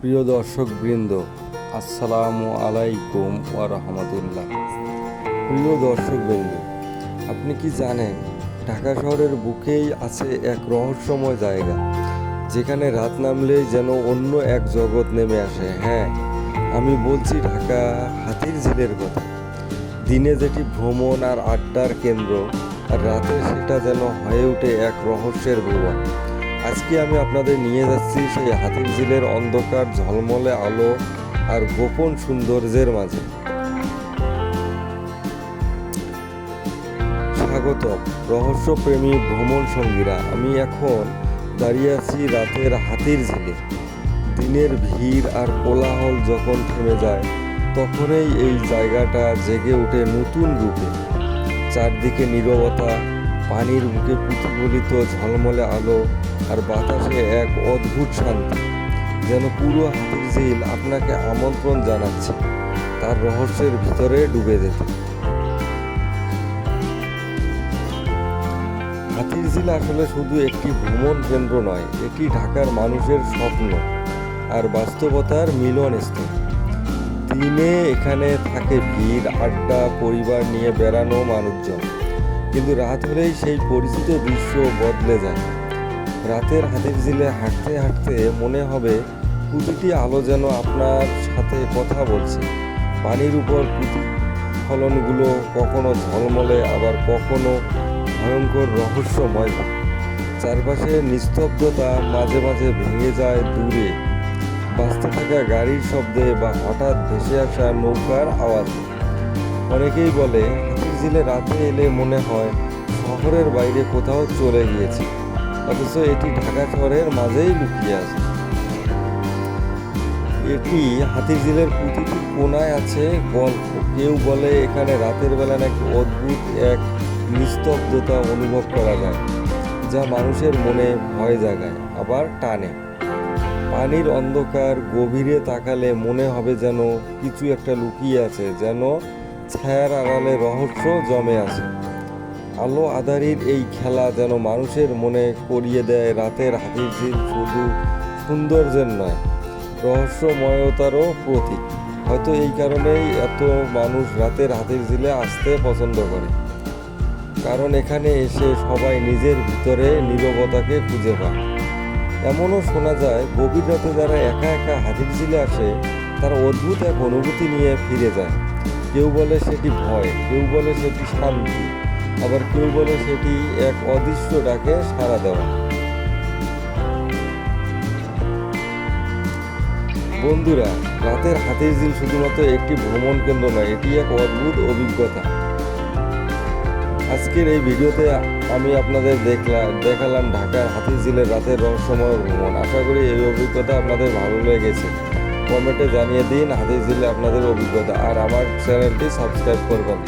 প্রিয় দর্শক বৃন্দ আসসালামু আলাইকুম ওয়া রাহমাতুল্লাহ। প্রিয় দর্শক বৃন্দ আপনি কি জানেন, ঢাকা শহরের বুকেই আছে এক রহস্যময় জায়গা, যেখানে রাত নামলেই যেন অন্য এক জগৎ নেমে আসে। হ্যাঁ আমি বলছি ঢাকা হাতির ঝিলের কথা। দিনে যেটি ভ্রমণ আর আড্ডার কেন্দ্র, আর রাতে সেটা যেন হয়ে ওঠে এক রহস্যের ভুবন। আজকে আমি আপনাদের নিয়ে যাচ্ছি সেই হাতির ঝিলের অন্ধকার ঝলমলে আলো আর গোপন সৌন্দর্যের মাঝে। স্বাগত রহস্যপ্রেমী ভ্রমণ সঙ্গীরা, আমি এখন দাঁড়িয়ে আছি রাতের হাতির ঝিলে। দিনের ভিড় আর কোলাহল যখন থেমে যায়, তখনই এই জায়গাটা জেগে ওঠে নতুন রূপে। চারদিকে নীরবতা পানির বুকে প্রতিফলিত ঝলমলে আলো আর বাতাসে এক অদ্ভুত শান্তি, যেন পুরো হাতির ঝিল আপনাকে আমন্ত্রণ জানাচ্ছে, তার রহস্যের ভিতরে ডুবে যেতে। হাতির ঝিল আসলে শুধু একটি ভ্রমণ কেন্দ্র নয়, এটি ঢাকার মানুষের স্বপ্ন আর বাস্তবতার মিলনস্থল দিনে এখানে থাকে ভিড়, আড্ডা, পরিবার নিয়ে বেড়ানো মানুষজন। কিন্তু রাত হলেই সেই পরিচিত দৃশ্য বদলে যায়। রাতের হাতির ঝিলে হাঁটতে হাঁটতে মনে হবে, প্রতিটি আলো যেন আপনার সাথে কথা বলছে। পানির উপর প্রতিফলনগুলো কখনো ঝলমলে, আবার কখনো ভয়ঙ্কর রহস্যময় চারপাশে নিস্তব্ধতা মাঝে মাঝে ভেঙে যায় দূরে। বাঁচতে থাকা গাড়ির শব্দে বা হঠাৎ ভেসে আসা নৌকার আওয়াজ। অনেকেই বলে হাতির রাতে এলে মনে হয় শহরের বাইরে কোথাও চলে গিয়েছে। অথচ এটি ঢাকা শহরের মাঝেই লুকিয়ে আছে। এটি হাতির ঝিলের প্রতিটি কোনায় আছে গল্প। কেউ বলে এখানে রাতের বেলা নাকি অদ্ভুত এক নিস্তব্ধতা অনুভব করা যায়, যা মানুষের মনে ভয় জাগায়, আবার টানে। পানির অন্ধকার গভীরে তাকালে মনে হবে যেন কিছু একটা লুকিয়ে আছে, যেন ছায়ার আড়ালে রহস্য জমে আছে। আলো আধারির এই খেলা যেন মানুষের মনে করিয়ে দেয় রাতের হাতির ঝিল শুধু সৌন্দর্যের নয়, রহস্যময়তারও প্রতীক। হয়তো এই কারণেই এত মানুষ রাতের হাতির ঝিলে আসতে পছন্দ করে। কারণ এখানে এসে সবাই নিজের ভিতরে নীরবতাকে খুঁজে পায়। এমনও শোনা যায়, গভীর রাতে যারা একা একা হাতির ঝিলে আসে, তারা অদ্ভুত এক অনুভূতি নিয়ে ফিরে যায়। কেউ বলে সেটি ভয়, কেউ বলে সেটি শান্তি, আবার কেউ বলে সেটি এক অদৃশ্য ডাকে সাড়া দেওয়া। বন্ধুরা, রাতের হাতির ঝিল শুধুমাত্র একটি ভ্রমণ কেন্দ্র নয়, এটি এক অদ্ভুত অভিজ্ঞতা। আজকের এই ভিডিওতে আমি আপনাদের দেখলাম দেখালাম ঢাকার হাতির ঝিলের রাতের রহস্যময় ভ্রমণ। আশা করি এই অভিজ্ঞতা আপনাদের ভালো লেগেছে। কমেন্টে জানিয়ে দিন হাদিস দিলে আপনাদের অভিজ্ঞতা। আর আমার চ্যানেলটি সাবস্ক্রাইব করবেন।